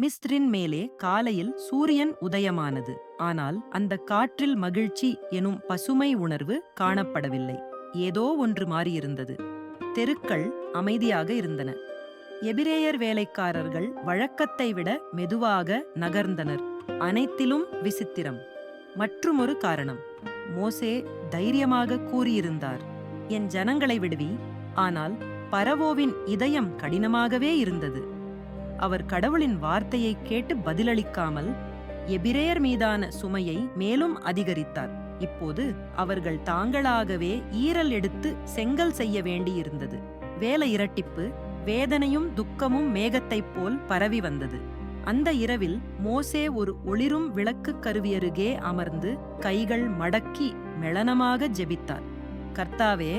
மிஸ்ரின் மேலே காலையில் சூரியன் உதயமானது. ஆனால் அந்த காற்றில் மகிழ்ச்சி எனும் பசுமை உணர்வு காணப்படவில்லை. ஏதோ ஒன்று மாறியிருந்தது. தெருக்கள் அமைதியாக இருந்தன. எபிரேயர் வேலைக்காரர்கள் வழக்கத்தை விட மெதுவாக நகர்ந்தனர். அனைத்திலும் விசித்திரம். மற்றுமொரு காரணம். மோசே தைரியமாக கூறியிருந்தார். என் ஜனங்களை விடுவி. ஆனால் பரவோவின் இதயம் கடினமாகவே இருந்தது. அவர் கடவுளின் வார்த்தையை கேட்டு பதிலளிக்காமல் எபிரேயர் மீதான சுமையை மேலும் அதிகரித்தார். இப்போது அவர்கள் தாங்களாகவே ஈரல் எடுத்து செங்கல் செய்ய வேண்டியிருந்தது. வேலை இரட்டிப்பு வேதனையும் துக்கமும் மேகத்தைப் போல் பரவி வந்தது. அந்த இரவில் மோசே ஒரு ஒளிரும் விளக்கு கருவியருகே அமர்ந்து கைகள் மடக்கி மெளனமாக ஜெபித்தார். கர்த்தாவே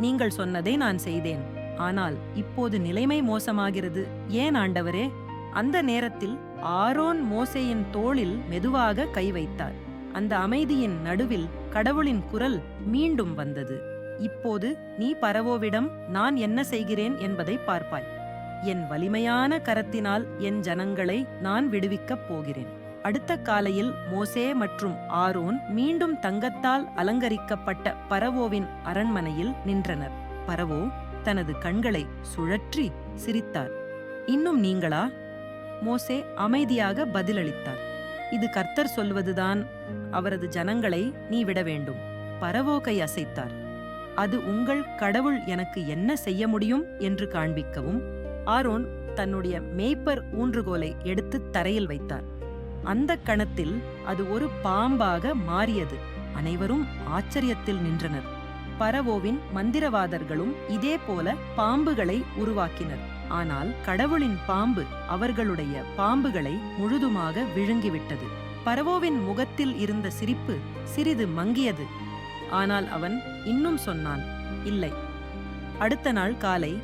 நீங்கள் சொன்னதை நான் செய்தேன். ஆனால் இப்போது நிலைமை மோசமாகிறது. ஏன் ஆண்டவரே? அந்த நேரத்தில் ஆரோன் மோசேயின் தோளில் மெதுவாக கை வைத்தார். அந்த அமைதியின் நடுவில் கடவுளின் குரல் மீண்டும் வந்தது. இப்போது நீ பரவோவிடம் நான் என்ன செய்கிறேன் என்பதை பார்ப்பாய். என் வலிமையான கரத்தினால் என் ஜனங்களை நான் விடுவிக்கப் போகிறேன். அடுத்த காலையில் மோசே மற்றும் ஆரோன் மீண்டும் தங்கத்தால் அலங்கரிக்கப்பட்ட பரவோவின் அரண்மனையில் நின்றனர். பரவோ தனது கண்களை சுழற்றி சிரித்தார். இன்னும் நீங்களா? மோசே அமைதியாக பதிலளித்தார். இது கர்த்தர் சொல்வதுதான். அவரது ஜனங்களை நீ விட வேண்டும். பரவோகை அசைத்தார். அது உங்கள் கடவுள் எனக்கு என்ன செய்ய முடியும்? என்று காண்பிக்கவும் ஆரோன் தன்னுடைய மேய்ப்பர் ஊன்றுகோலை எடுத்து தரையில் வைத்தார். அந்த கணத்தில் அது ஒரு பாம்பாக மாறியது. அனைவரும் ஆச்சரியத்தில் நின்றனர். பரவோவின் மந்திரவாதர்களும் இதே போல பாம்புகளை உருவாக்கினர். ஆனால் கடவுளின் பாம்பு அவர்களுடைய பாம்புகளை முழுதுமாக விழுங்கிவிட்டது. பரவோவின் முகத்தில் இருந்த சிரிப்பு சிறிது மங்கியது. ஆனால் அவன் இன்னும் சொன்னான் இல்லை. அடுத்த நாள் காலை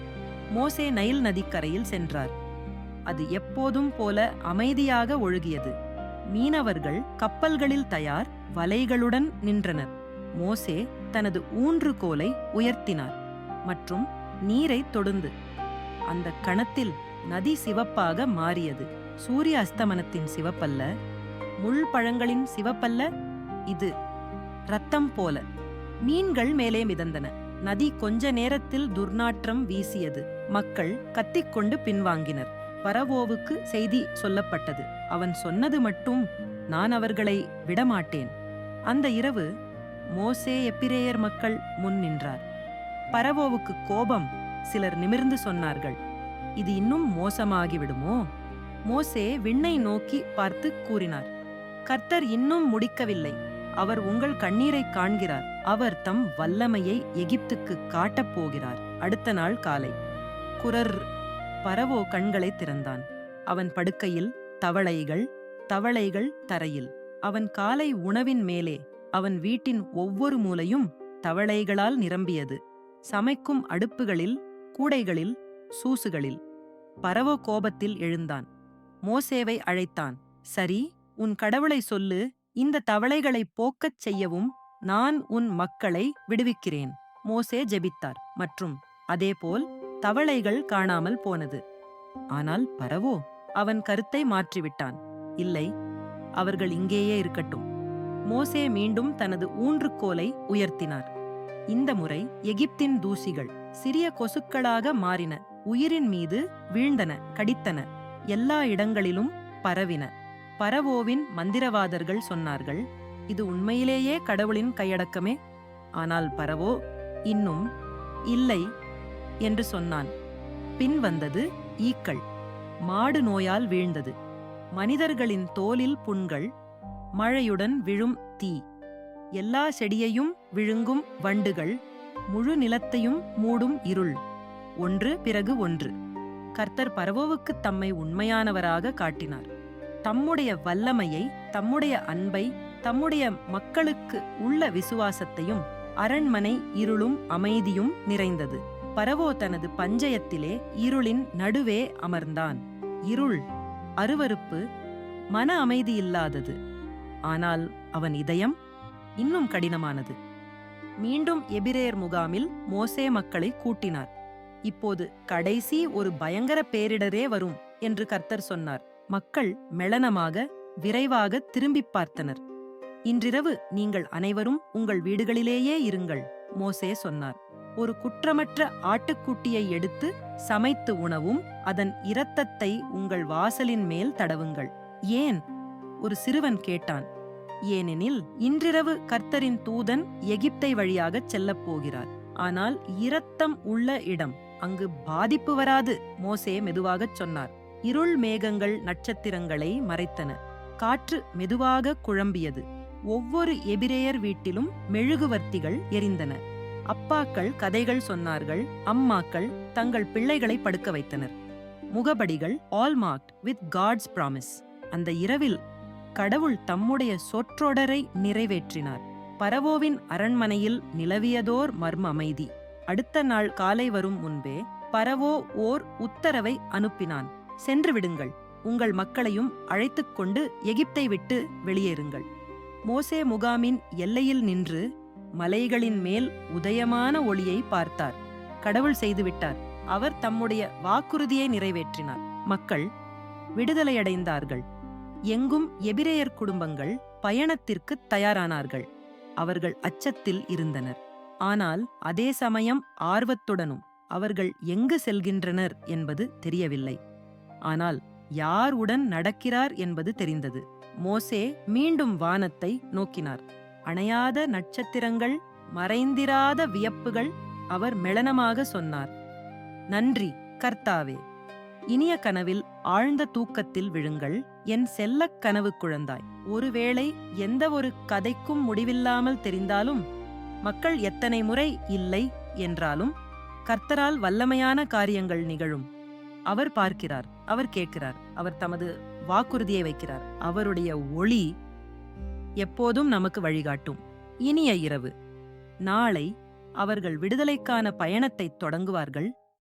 மோசே நைல் நதிக்கரையில் சென்றார். அது எப்போதும் போல அமைதியாக ஒழுகியது. மீனவர்கள் கப்பல்களில் தயார் வலைகளுடன் நின்றனர். மோசே தனது ஊன்றுகோலை உயர்த்தினார் மற்றும் நீரை தொடுந்து அந்த கணத்தில் நதி சிவப்பாக மாறியது. சூரிய அஸ்தமனத்தின் சிவப்பல்ல முள் பழங்களின் சிவப்பல்ல இது ரத்தம் போல. மீன்கள் மேலே மிதந்தன. நதி கொஞ்ச நேரத்தில் துர்நாற்றம் வீசியது. மக்கள் கத்திக்கொண்டு பின்வாங்கினர். பரவோவுக்கு செய்தி சொல்லப்பட்டது. அவன் சொன்னது மட்டும் நான் அவர்களை விடமாட்டேன். அந்த இரவு மோசே எப்பிரேயர் மக்கள் முன் நின்றார். பரவோவுக்கு கோபம் சிலர் நிமிர்ந்து சொன்னார்கள். இது இன்னும் மோசமாகிவிடுமோ? மோசே விண்ணை நோக்கி பார்த்து கூறினார். கர்த்தர் இன்னும் முடிக்கவில்லை. அவர் உங்கள் கண்ணீரை காண்கிறார். அவர் தம் வல்லமையை எகிப்துக்கு காட்டப் போகிறார். அடுத்த நாள் காலை. குரர் பரவோ கண்களை திறந்தான். அவன் படுக்கையில் தவளைகள் தவளைகள் தரையில். அவன் காலை உணவின் மேலே அவன் வீட்டின் ஒவ்வொரு மூலையும் தவளைகளால் நிரம்பியது. சமைக்கும் அடுப்புகளில் கூடைகளில் சூசுகளில். பரவோ கோபத்தில் எழுந்தான். மோசேவை அழைத்தான் சரி உன் கடவுளை சொல்லு இந்த தவளைகளை போக்கச் செய்யவும் நான் உன் மக்களை விடுவிக்கிறேன். மோசே ஜெபித்தார். மற்றும் அதேபோல் தவளைகள் காணாமல் போனது. ஆனால் பரவோ அவன் கருத்தை மாற்றிவிட்டான். இல்லை அவர்கள் இங்கேயே இருக்கட்டும். மோசே மீண்டும் தனது ஊன்றுகோலை உயர்த்தினார். இந்த முறை எகிப்தின் தூசிகள் சிறிய கொசுக்களாக மாறின உயிரின் மீது வீழ்ந்தன கடித்தன எல்லா இடங்களிலும் பரவின. பரவோவின் மந்திரவாதர்கள் சொன்னார்கள் இது உண்மையிலேயே கடவுளின் கையடக்கமே. ஆனால் பரவோ இன்னும் இல்லை என்று சொன்னான். பின் வந்தது ஈக்கள். மாடு நோயால் வீழ்ந்தது. மனிதர்களின் தோலில் புண்கள் மழையுடன் விழும் தீ. எல்லா செடியையும் விழுங்கும் வண்டுகள் முழு நிலத்தையும் மூடும் இருள். ஒன்று பிறகு ஒன்று. கர்த்தர் பரவோவுக்கு தம்மை உண்மையானவராக காட்டினார். தம்முடைய வல்லமையை தம்முடைய அன்பை தம்முடைய மக்களுக்கு உள்ள விசுவாசத்தையும் அரண்மனை இருளும் அமைதியும் நிறைந்தது. பரவோ தனது பஞ்சயத்திலே இருளின் நடுவே அமர்ந்தான். இருள் அருவருப்பு மன அமைதி இல்லாதது. ஆனால் அவன் இதயம் இன்னும் கடினமானது. மீண்டும் எபிரேயர் முகாமில் மோசே மக்களை கூட்டினார். இப்போது கடைசி ஒரு பயங்கர பேரிடரே வரும் என்று கர்த்தர் சொன்னார். மக்கள் மெளனமாக விரைவாக திரும்பிப் பார்த்தனர். இன்றிரவு நீங்கள் அனைவரும் உங்கள் வீடுகளிலேயே இருங்கள் மோசே சொன்னார். ஒரு குற்றமற்ற ஆட்டுக்குட்டியை எடுத்து சமைத்து உணவும் அதன் இரத்தத்தை உங்கள் வாசலின் மேல் தடவுங்கள். ஏன்? ஒரு சிறுவன் கேட்டான் ஏனெனில் இன்றிரவு கர்த்தரின் தூதன் எகிப்தை வழியாகச் செல்லப் போகிறார். ஆனால் இரத்தம் உள்ள இடம் அங்கு பாதிப்பு வராது மோசே மெதுவாகச் சொன்னார். இருள் மேகங்கள் நட்சத்திரங்களை மறைத்தன. காற்று மெதுவாக குழம்பியது. ஒவ்வொரு எபிரேயர் வீட்டிலும் மெழுகுவர்த்திகள் எரிந்தன. அப்பாக்கள் கதைகள் சொன்னார்கள். அம்மாக்கள் தங்கள் பிள்ளைகளை படுக்க வைத்தனர். முகபடிகள் all marked with God's promise அந்த இரவில் கடவுள் தம்முடைய சொற்றொடரை நிறைவேற்றினார். பரவோவின் அரண்மனையில் நிலவியதோர் மர்ம அமைதி. அடுத்த நாள் காலை வரும் முன்பே பரவோ ஓர் உத்தரவை அனுப்பினான். சென்று விடுங்கள். உங்கள் மக்களையும் அழைத்துக் கொண்டு எகிப்தை விட்டு வெளியேறுங்கள். மோசே முகாமின் எல்லையில் நின்று மலைகளின் மேல் உதயமான ஒளியை பார்த்தார். கடவுள் செய்துவிட்டார். அவர் தம்முடைய வாக்குறுதியை நிறைவேற்றினார். மக்கள் விடுதலையடைந்தார்கள். எங்கும் எபிரேயர் குடும்பங்கள் பயணத்திற்கு தயாரானார்கள். அவர்கள் அச்சத்தில் இருந்தனர். ஆனால் அதே சமயம் ஆர்வத்துடனும் அவர்கள் எங்கு செல்கின்றனர் என்பது தெரியவில்லை. ஆனால் யார் உடன் நடக்கிறார் என்பது தெரிந்தது. மோசே மீண்டும் வானத்தை நோக்கினார். அணையாத நட்சத்திரங்கள் மறைந்திராத வியப்புகள் அவர் மெளனமாக சொன்னார். நன்றி கர்த்தாவே! இனிய கனவில் ஆழ்ந்த தூக்கத்தில் விழுங்கள். என் செல்லக் கனவு குழந்தாய். ஒருவேளை எந்த ஒரு கதைக்கும் முடிவில்லாமல் தெரிந்தாலும் மக்கள் எத்தனை முறை இல்லை என்றாலும் கர்த்தரால் வல்லமையான காரியங்கள் நிகழும். அவர் பார்க்கிறார் அவர் கேட்கிறார் அவர் தமது வாக்குறுதியை வைக்கிறார். அவருடைய ஒளி எப்போதும் நமக்கு வழிகாட்டும். இனிய இரவு. நாளை அவர்கள் விடுதலைக்கான பயணத்தைத் தொடங்குவார்கள்.